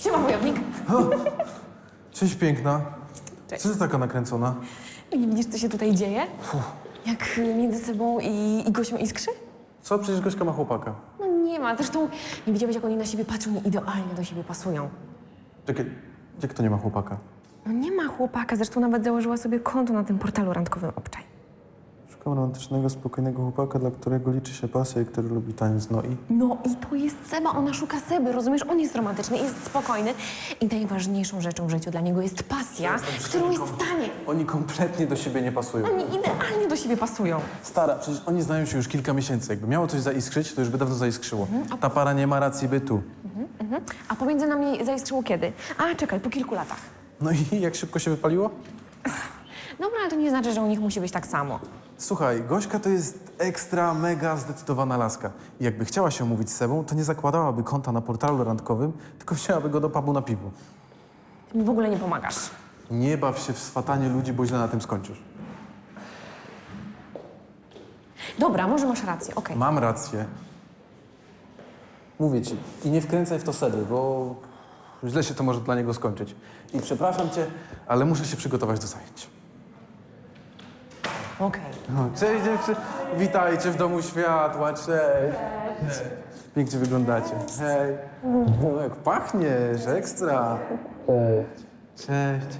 Siema, wojownik. Cześć piękna. Cześć. Co ty taka nakręcona? Nie widzisz, co się tutaj dzieje? Jak y, między sobą i, i Gosią iskrzy? Co? Przecież Gośka ma chłopaka. No nie ma. Zresztą nie widziałeś, jak oni na siebie patrzą, nie idealnie do siebie pasują. Czekaj, jak to nie ma chłopaka? No nie ma chłopaka, zresztą nawet założyła sobie konto na tym portalu randkowym Obczaj. Szukam romantycznego, spokojnego chłopaka, dla którego liczy się pasja i który lubi tańc. No i No i to jest Seba, ona szuka Seby, rozumiesz? On jest romantyczny, jest spokojny i najważniejszą rzeczą w życiu dla niego jest pasja, którą jest tanie. oni kompletnie do siebie nie pasują. Oni idealnie do siebie pasują. Stara, przecież oni znają się już kilka miesięcy. Jakby miało coś zaiskrzyć, to już by dawno zaiskrzyło. Ta para nie ma racji bytu. A pomiędzy nami zaiskrzyło kiedy? A, czekaj, po kilku latach. No i jak szybko się wypaliło? Dobra, ale to nie znaczy, że u nich musi być tak samo. Słuchaj, Gośka to jest ekstra, mega zdecydowana laska. I jakby chciała się umówić z Sebą, to nie zakładałaby konta na portalu randkowym, tylko wzięłaby go do pubu na piwo. Ty mi w ogóle nie pomagasz. Nie baw się w swatanie ludzi, bo źle na tym skończysz. Dobra, może masz rację, okej. Mam rację. Mówię ci. I nie wkręcaj w to Seby, bo źle się to może dla niego skończyć. I przepraszam cię, ale muszę się przygotować do zajęć. Okej. No, cześć dziewczyny. Witajcie w Domu Światła, cześć. Pięknie wyglądacie. Hej. No, jak pachniesz, ekstra. Cześć. Cześć.